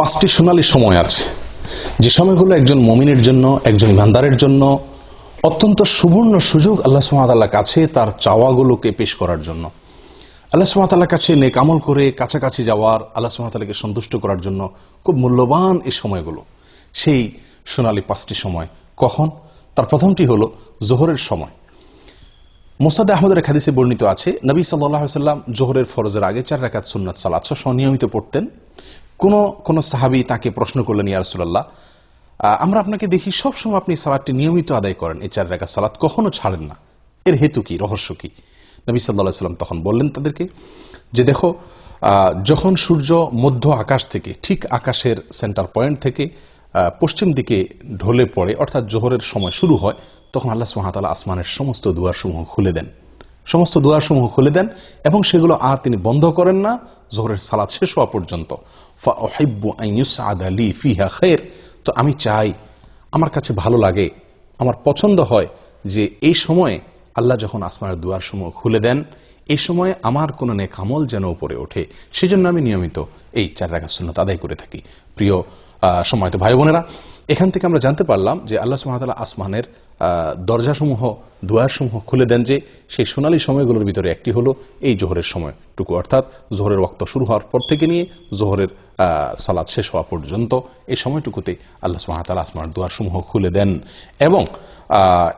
পাঁচটি সোনালী সময় আছে। যে সময়গুলো একজন মমিনের জন্য, একজন ইমানদারের জন্য, অত্যন্ত সুবর্ণ সুযোগ আল্লাহ সুমাতাল্লাহ কাছে তার চাওয়াগুলোকে পেশ করার জন্য। আল্লাহ সুমাতাল্লাহ কাছে নেকামল করে কাছাকাছি যাওয়ার, আল্লাহ সুমাতাল্লাহকে সন্তুষ্ট করার জন্য খুব মূল্যবান এই সময়গুলো। সেই সোনালী পাঁচটি সময় কখন? তার প্রথমটি হলো জোহরের সময়। মোস্তাদ আহমদের হাদিসে বর্ণিত আছে, নবী সাল্লাহ সাল্লাম জোহরের ফরজের আগে চার রাকাত সুন্নত সালাত সহ নিয়মিত পড়তেন। কোন কোন সাহাবি তাকে প্রশ্ন করলেন ইয়া রাসূলুল্লাহ আহ, আমরা আপনাকে দেখি সবসময় আপনি সালাদটি নিয়মিত আদায় করেন। এই চার রাকাত সালাত কখনো ছাড়েন না। এর হেতু কি? রহস্য কি? নবী সাল্লাহ সাল্লাম তখন বললেন তাদেরকে যে দেখো যখন সূর্য মধ্য আকাশ থেকে ঠিক আকাশের সেন্টার পয়েন্ট থেকে পশ্চিম দিকে ঢলে পড়ে অর্থাৎ জোহরের সময় শুরু হয় তখন আল্লাহ সুহাতালা আসমানের সমস্ত দুয়ারসমূহ খুলে দেন। সমস্ত দোয়াসমূহ খুলে দেন এবং সেগুলো আর তিনি বন্ধ করেন না। জোহরের সালাদ শেষ হওয়া পর্যন্ত। খের তো আমি চাই, আমার কাছে ভালো লাগে, আমার পছন্দ হয় যে এই সময়ে আল্লাহ যখন আসমানের দুয়ার সমূহ খুলে দেন, এই সময়ে আমার কোনো নেকামল যেন উপরে ওঠে। সেজন্য আমি নিয়মিত এই চার রাখা শূন্যতা আদায় করে থাকি। প্রিয় সময় তো ভাই বোনেরা এখান থেকে আমরা জানতে পারলাম যে আল্লাহ সুহামতাল্লাহ আসমানের দরজাসমূহ, দুয়ারসমূহ খুলে দেন যে সেই সোনালী সময়গুলোর ভিতরে একটি হলো এই জোহরের সময়টুকু। অর্থাৎ জোহরের ওক্ত শুরু হওয়ার পর থেকে নিয়ে জোহরের সালাদ শেষ হওয়া পর্যন্ত এই সময়টুকুতে আল্লাহ সুহামতাল্লাহ আসমানের দুয়ারসমূহ খুলে দেন। এবং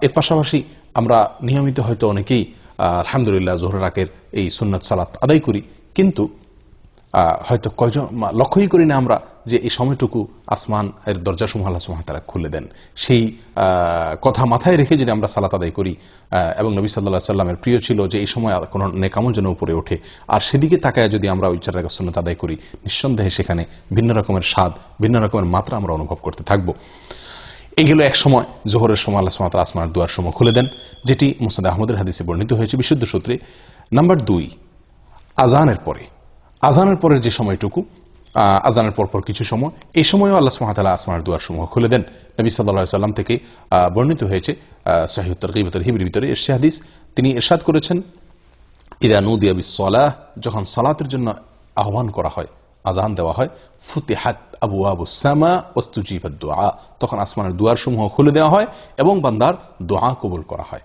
এর পাশাপাশি আমরা নিয়মিত হয়তো অনেকেই আলহামদুলিল্লাহ জোহরের রাকের এই সুন্নত সালাত আদায় করি, কিন্তু হয়তো কয়জন লক্ষ্যই করি না আমরা যে এই সময়টুকু আসমান এর দরজা সমূহ আল্লাহ তাআলা খুলে দেন। সেই কথা মাথায় রেখে যদি আমরা সালাত আদায় করি এবং নবী সাল্লাহ সাল্লামের প্রিয় ছিল যে এই সময় কোনো নেকামল যেন উপরে ওঠে, আর সেদিকে তাকায় যদি আমরা ওই চার রাকাত সুন্নত আদায় করি, নিঃসন্দেহে সেখানে ভিন্ন রকমের স্বাদ, ভিন্ন রকমের মাত্রা আমরা অনুভব করতে থাকব। এগুলো এক সময়, জোহরের সময় আল্লাহ সুমাত আসমানের দুয়ার সময় খুলে দেন, যেটি মুসাদ আহমদের হাদিসে বর্ণিত হয়েছে বিশুদ্ধ সূত্রে। নাম্বার দুই আজানের পরে আজানের পরের যে সময়টুকু আজানের পর পর কিছু সময়, এই সময়ও আল্লাহ সুমাতালা আসমানের দুয়ার সমূহ খুলে দেন। নবী সাল্লাহ সাল্লাম থেকে বর্ণিত হয়েছে সাহিউত্তর হিবির ভিতরে এরশে হাদিস। তিনি এরশাদ করেছেন, ইদা নুদিয়া বিসলাহ যখন সালাতের জন্য আহ্বান করা হয়, আজান দেওয়া হয়, ফুতিহাত আবু আবু সামা ওস্তুজিবাদ দোয়া তখন আসমানের দুয়ার সমূহ খুলে দেওয়া হয় এবং বান্দার দোয়া কবুল করা হয়।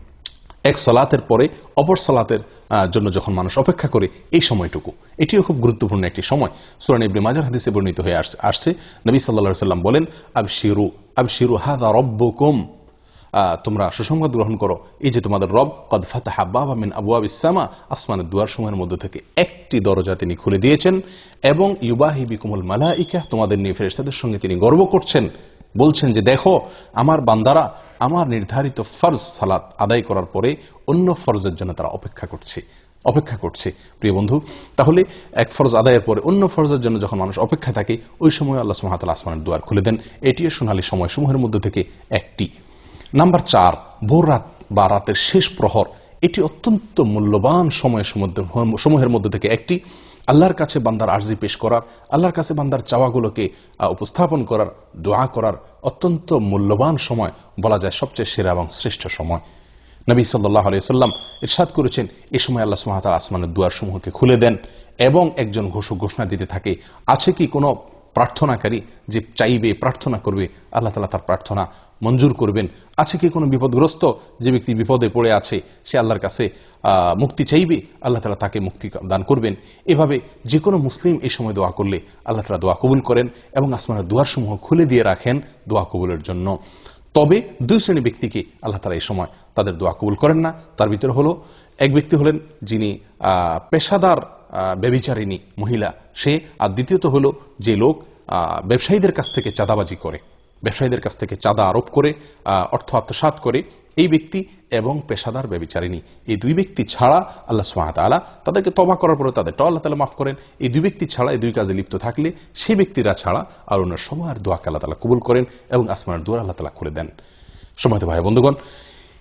এক সলাতের পরে অপর সলাতের জন্য যখন মানুষ অপেক্ষা করে এই সময়টুকু। এটিও খুব গুরুত্বপূর্ণ একটি সময়। সুরান ইবনে মাজার হাদিসে বর্ণিত হয়ে আস- আসছে। নবী সাল্লা সাল্লাম বলেন আব শিরু আব শিরু হাদা রব্বকুম। আহ, তোমরা সুসংবাদ গ্রহণ করো এই যে তোমাদের রব কদ ফাতাহা বাবা মিন আবু ইসামা আসমানের দুয়ার সময়ের মধ্যে থেকে একটি দরজা তিনি খুলে দিয়েছেন এবং ইউবাহি বিকুমুল মালাইকা তোমাদের নিয়ে ফেরেশতাদের সঙ্গে তিনি গর্ব করছেন। বলছেন যে, দেখো, আমার বান্দারা আমার নির্ধারিত ফরজ সালাত আদায় করার পরে অন্য ফরজের জন্য তারা অপেক্ষা করছে অপেক্ষা করছে। প্রিয় বন্ধু, তাহলে এক ফরজ আদায়ের পরে অন্য ফরজের জন্য যখন মানুষ অপেক্ষা থাকে, ওই সময় আল্লাহ সুহাতাল আসমানের দুয়ার খুলে দেন। এটিও সোনালী সময়সমূহের মধ্যে থেকে একটি। নাম্বার চার, ভোর রাত বা রাতের শেষ প্রহর, এটি অত্যন্ত মূল্যবান সময়ের মধ্যে সমূহের মধ্যে থেকে একটি। আল্লাহর কাছে বান্দার আর্জি পেশ করার, আল্লাহর কাছে বান্দার চাওয়াগুলোকে উপস্থাপন করার, দোয়া করার অত্যন্ত মূল্যবান সময় বলা যায় সবচেয়ে সেরা এবং শ্রেষ্ঠ সময়। নবী সাল্লাহ আলিয়াল্লাম ইরশাদ করেছেন, এ সময় আল্লাহ সুহাতাল আসমানের দুয়ার সমূহকে খুলে দেন এবং একজন ঘোষক ঘোষণা দিতে থাকে, আছে কি কোনো প্রার্থনাকারী যে চাইবে, প্রার্থনা করবে, আল্লাহ তালা তার প্রার্থনা মঞ্জুর করবেন। আছে কি কোনো বিপদগ্রস্ত? যে ব্যক্তি বিপদে পড়ে আছে সে আল্লাহর কাছে মুক্তি চাইবে আল্লাহ তালা তাকে মুক্তি দান করবেন। এভাবে যে কোনো মুসলিম এই সময় দোয়া করলে আল্লাহ তালা দোয়া কবুল করেন এবং আসমানের দুয়ারসমূহ খুলে দিয়ে রাখেন দোয়া কবুলের জন্য। তবে দুই শ্রেণি ব্যক্তিকে আল্লাহ তালা এই সময় তাদের দোয়া কবুল করেন না। তার ভিতরে হলো এক ব্যক্তি হলেন যিনি পেশাদার আহ, ব্যভিচারিণী মহিলা। সে আর দ্বিতীয়ত হলো যে লোক ব্যবসায়ীদের কাছ থেকে চাঁদাবাজি করে। ব্যবসায়ীদের কাছ থেকে চাঁদা আরোপ করে অর্থ আত্মসাত করে এই ব্যক্তি এবং পেশাদার ব্যবিচারিণী। এই দুই ব্যক্তি ছাড়া আল্লাহ সোহাত আলা তাদেরকে তবা করার পরে তাদেরটা আল্লাহ তালা মাফ করেন। এই দুই ব্যক্তি ছাড়া, এই দুই কাজে লিপ্ত থাকলে সেই ব্যক্তিরা ছাড়া আর ওনার আর দোয়াকে আল্লাহ তালা কবুল করেন এবং আসমানের দোয়ার আল্লাহ তালা খুলে দেন। সময় ভাই বন্ধুগণ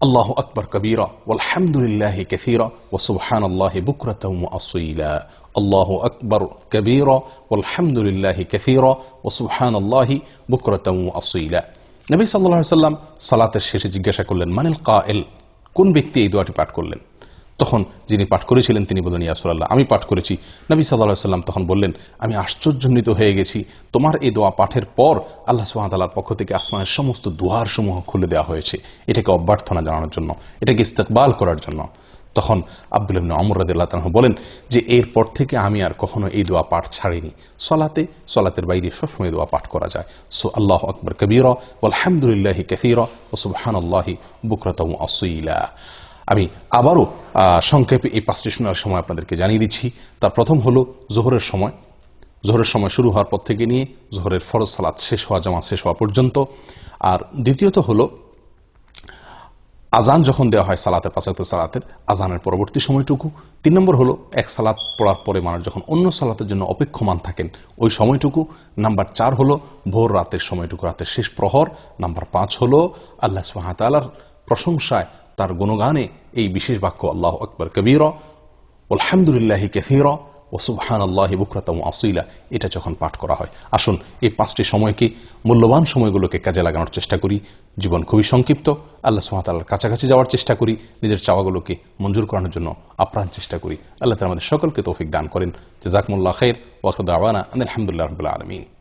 আল্লাহ আকবর কবীরা ওয়ালহামদুলিল্লাহি কাসীরা ওয়া সুবহানাল্লাহি বুকরাতাও ওয়া আসীলা আল্লাহ আকবর কবীরা ওয়ালহামদুলিল্লাহি কাসীরা ওয়া সুবহানাল্লাহি বুকরাতাও ওয়া আসীলা নবী সাল্লাল্লাহু আলাইহি সাল্লাম সালাতের শেষে জিজ্ঞাসা করলেন, মানিল কায়েল? কোন ব্যক্তি এই দোয়াটি পাঠ করলেন? তখন যিনি পাঠ করেছিলেন তিনি বললেন ইয়াসুল্লাহ আমি পাঠ করেছি। নবী সাল্লাহ সাল্লাম তখন বললেন, আমি আশ্চর্যান্বিত হয়ে গেছি। তোমার এই দোয়া পাঠের পর আল্লাহ সুহামতাল্লাহর পক্ষ থেকে আসমানের সমস্ত দুয়ার সমূহ খুলে দেওয়া হয়েছে। এটাকে অভ্যর্থনা জানানোর জন্য, এটাকে ইস্তেকবাল করার জন্য। তখন আব্দুল ইবনে আমর রাদিয়াল্লাহু তাআলা বলেন যে, এরপর থেকে আমি আর কখনো এই দোয়া পাঠ ছাড়িনি। সলাতে, সলাতের বাইরে সবসময় দোয়া পাঠ করা যায়। সো আল্লাহ আকবর, কবীরা আলহামদুলিল্লাহি কাসীরা ও সুবহানাল্লাহি বুকরাতাও আসীলা। আমি আবারও সংক্ষেপে এই পাঁচটি শোনার সময় আপনাদেরকে জানিয়ে দিচ্ছি। তার প্রথম হলো জোহরের সময়। জোহরের সময় শুরু হওয়ার পর থেকে নিয়ে জোহরের ফরজ সালাত শেষ হওয়া, জামাত শেষ হওয়া পর্যন্ত। আর দ্বিতীয়ত হলো আজান যখন দেওয়া হয় সালাতের পাঁচাত্ত সালাতের আজানের পরবর্তী সময়টুকু। তিন নম্বর হলো, এক সালাত পড়ার পরে মানুষ যখন অন্য সালাতের জন্য অপেক্ষমান থাকেন, ওই সময়টুকু। নাম্বার চার হলো, ভোর রাতের সময়টুকু, রাতের শেষ প্রহর। নাম্বার পাঁচ হলো, আল্লাহ সুহাতালার প্রশংসায় তার গুণগানে এই বিশেষ বাক্য, আল্লাহ আকবর, কবির আলহামদুলিল্লাহি কেফির ও সুবহান আল্লাহ বুকরাতম আসইলা এটা যখন পাঠ করা হয়। আসুন, এই পাঁচটি সময়কে, মূল্যবান সময়গুলোকে কাজে লাগানোর চেষ্টা করি। জীবন খুবই সংক্ষিপ্ত, আল্লাহ সুহাতালার কাছাকাছি যাওয়ার চেষ্টা করি। নিজের চাওয়াগুলোকে মঞ্জুর করানোর জন্য আপ্রাণ চেষ্টা করি। আল্লাহ তালা আমাদের সকলকে তৌফিক দান করেন। জাজাকমুল্লাহ খের ওয়াসুদ আওয়ানা আলহামদুলিল্লাহ রবিল্লা আলমিন।